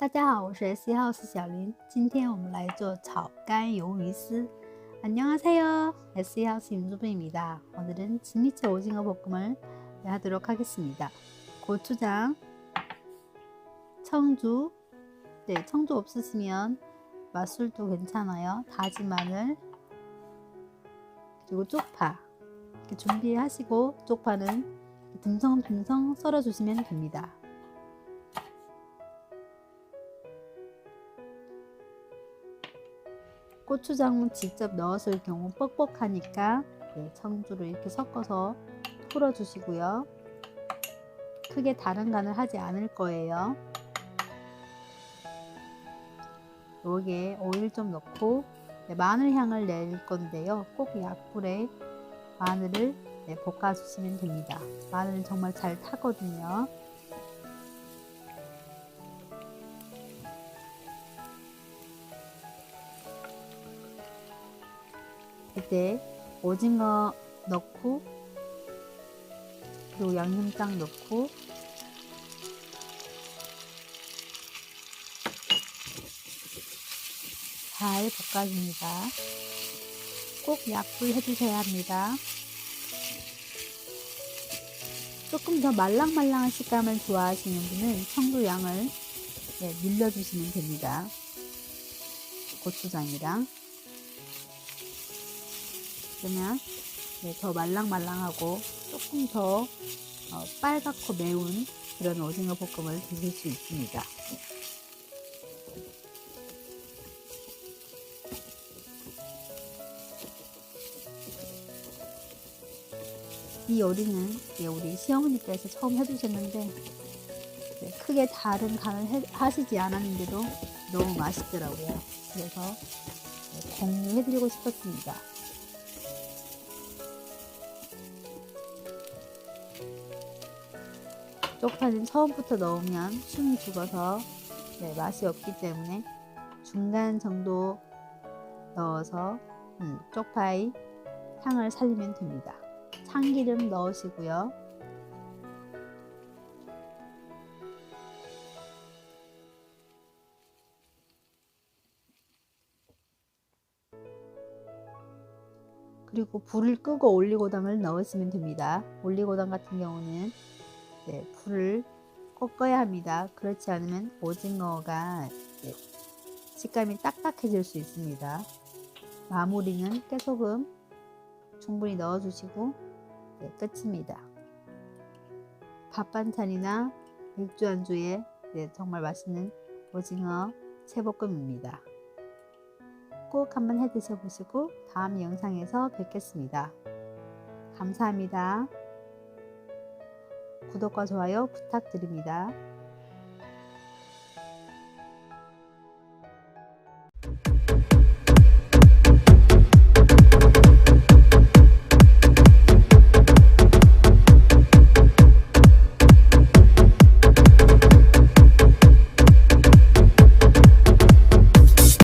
大家好，我是 S 一号是小林。今天我们来做炒干鱿鱼丝。안녕하세요 S 一号是윤주부입니다 오늘은 진미채 오징어 볶음을 하도록 하겠습니다. 고추장, 청주, 네, 청주 없으시면 맛술도 괜찮아요. 다진 마늘, 그리고 쪽파 이렇게 준비하시고 쪽파는 듬성듬성 썰어주시면 됩니다. 고추장은 직접 넣었을 경우 뻑뻑하니까 네, 청주를 이렇게 섞어서 풀어주시고요. 크게 다른 간을 하지 않을 거예요. 여기에 오일 좀 넣고 네, 마늘 향을 낼 건데요. 꼭 약불에 마늘을 네, 볶아주시면 됩니다. 마늘은 정말 잘 타거든요. 이때 오징어 넣고 그리고 양념장 넣고 잘 볶아줍니다. 꼭 약불 해주셔야 합니다. 조금 더 말랑말랑한 식감을 좋아하시는 분은 청도양을 네, 늘려주시면 됩니다. 고추장이랑 그러면 네, 더 말랑말랑하고 조금 더 어, 빨갛고 매운 그런 오징어 볶음을 드실 수 있습니다. 이 요리는 예, 우리 시어머니께서 처음 해주셨는데 네, 크게 다른 간을 해, 하시지 않았는데도 너무 맛있더라고요. 그래서 네, 공유해드리고 싶었습니다. 쪽파는 처음부터 넣으면 숨이 죽어서 네, 맛이 없기 때문에 중간 정도 넣어서 음, 쪽파의 향을 살리면 됩니다. 참기름 넣으시고요. 그리고 불을 끄고 올리고당을 넣으시면 됩니다. 올리고당 같은 경우는 네, 불을 꺾어야 합니다. 그렇지 않으면 오징어가 네, 식감이 딱딱해질 수 있습니다. 마무리는 깨소금 충분히 넣어주시고 네, 끝입니다. 밥 반찬이나 맥주 안주에 네, 정말 맛있는 오징어 채볶음입니다. 꼭 한번 해 드셔보시고 다음 영상에서 뵙겠습니다. 감사합니다. 구독과 좋아요 부탁드립니다.